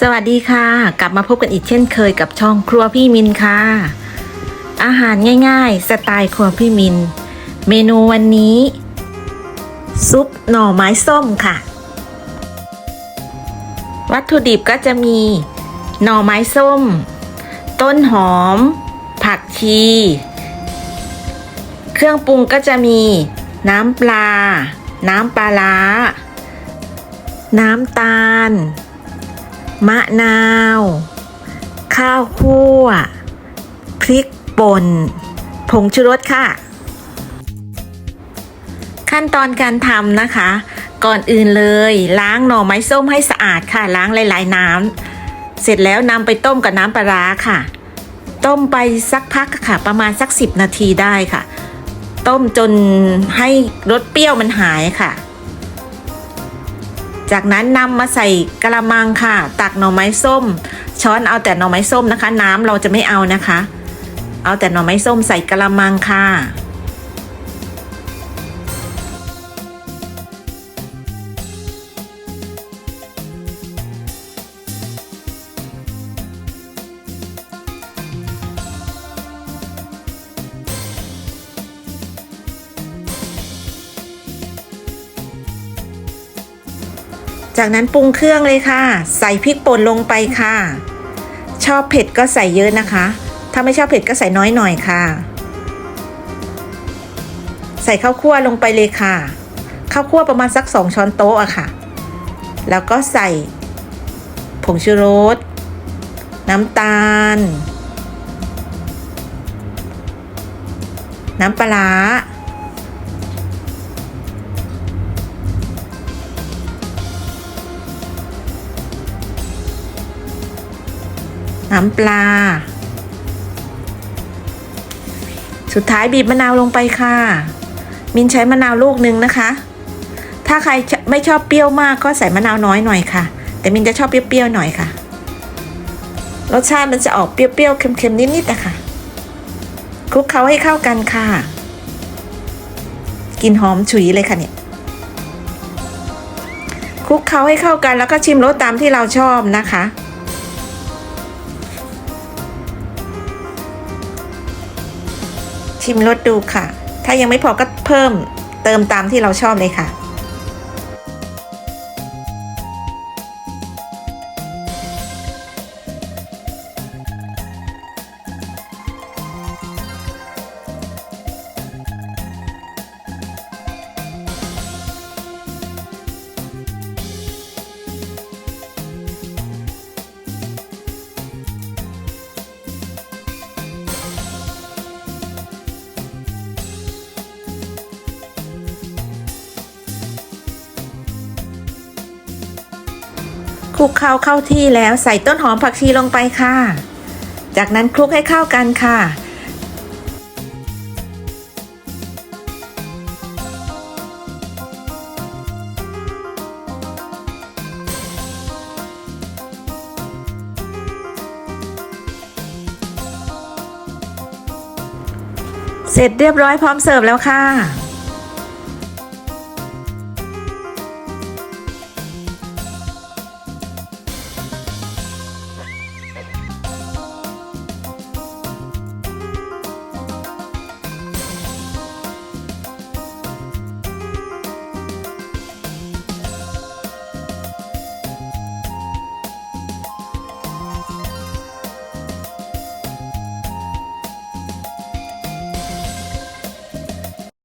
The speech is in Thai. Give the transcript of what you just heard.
สวัสดีค่ะ กลับมาพบกันอีกเช่นเคยกับช่องครัวพี่มินค่ะ อาหารง่ายๆ สไตล์ครัวพี่มิน เมนูวันนี้ ซุปหน่อไม้ส้มค่ะ วัตถุดิบก็จะมี หน่อไม้ส้ม ต้นหอม ผักชี เครื่องปรุงก็จะมี น้ำปลา น้ำปลาร้า น้ำตาล มะนาว ข้าวคั่ว พริกป่น ผงชูรสค่ะ ขั้นตอนการทำนะคะ ก่อนอื่นเลยล้างหน่อไม้ส้มให้สะอาดค่ะ ล้างหลาย ๆ น้ำเสร็จแล้วนำไปต้มกับน้ำปลาร้าค่ะ ต้มไปสักพักค่ะ ประมาณสัก 10 นาทีได้ค่ะ ต้มจนให้รสเปรี้ยวมันหายค่ะ จากนั้นนำมาใส่กระมังค่ะ ตักหน่อไม้ส้ม ช้อนเอาแต่หน่อไม้ส้มนะคะ น้ำเราจะไม่เอานะคะ เอาแต่หน่อไม้ส้มใส่กระมังค่ะ จากนั้นปรุงเครื่องเลยค่ะ ใส่พริกป่นลงไปค่ะ ชอบเผ็ดก็ใส่เยอะนะคะ ถ้าไม่ชอบเผ็ดก็ใส่น้อยหน่อยค่ะ ใส่ข้าวคั่วลงไปเลยค่ะข้าวคั่วประมาณสักสองช้อนโต๊ะอะค่ะ แล้วก็ใส่ผงชูรส น้ำตาล น้ำปลา น้ำปลา สุดท้ายบีบมะนาวลงไปค่ะ มินใช้มะนาวลูกหนึ่งนะคะ ถ้าใครไม่ชอบเปรี้ยวมากก็ใส่มะนาวน้อยหน่อยค่ะ แต่มินจะชอบเปรี้ยวๆหน่อยค่ะ รสชาติมันจะออกเปรี้ยวๆเค็มๆนิดๆนะคะคลุกเคล้าให้เข้ากันค่ะกลินหอมฉุยเลยค่ะเนี่ยคลุกเคล้าให้เข้ากันแล้วก็ชิมรสตามที่เราชอบนะคะ ชิมรสดูค่ะ ถ้ายังไม่พอก็เพิ่มเติมตามที่เราชอบเลยค่ะ คลุกเคล้าเข้าที่แล้วใส่ต้นหอมผักชีลงไปค่ะ จากนั้นคลุกให้เข้ากันค่ะ เสร็จเรียบร้อยพร้อมเสิร์ฟแล้วค่ะ